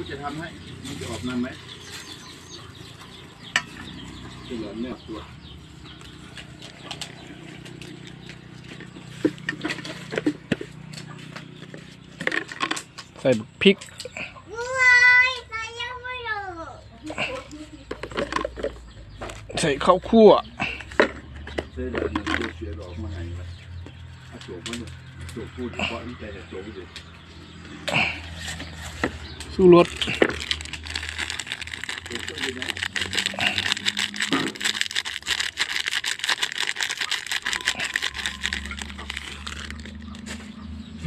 กูจะทำให้มันจะออกมาไหมจะเหลือเนื้อตัวใส่พริกใส่ข้าวคั่วเส้นเดือดมันตัวเสียออกมาไงวะอาโจกมันเนี่ยโจกพูดเฉพาะนี่แต่โจกเลย สู้รสโจกเลยนะ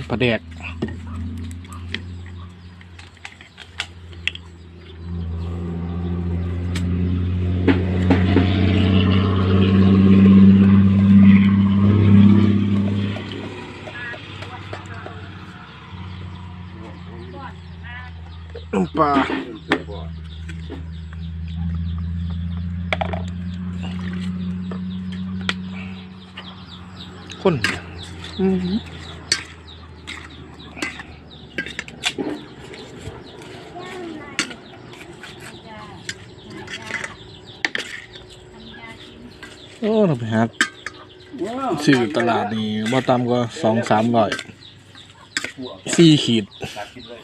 ปลาแดก น้ำปลาเรื่องเสือบ่อข้นอืมโอ้เราไปหาว้าวซื้อตลาดนี่บ่ต่ำกว่าสองสามร้อยสี่ขีดตัดกินเลย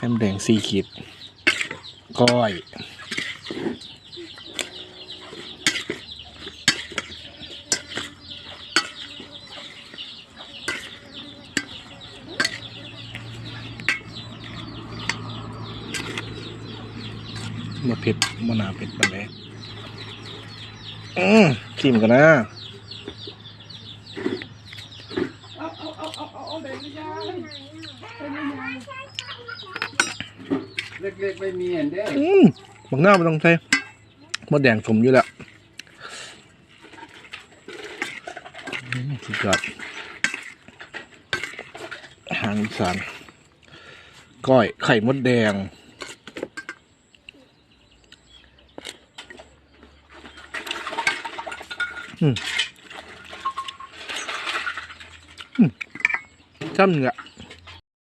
แฮมแดงสี่ขีดก้อยมาเผ็ดมาหนาเผ็ดไปานใดอืมชิมกันนะเเล็กๆไม่มีเห็นเด้อืมบักหน้าไม่ต้องใช้มดแดงสมอยู่แล้วอืมสุดยอดอาหารอีสานก้อยไข่มดแดง อืม อืมจ้ำเนื้อ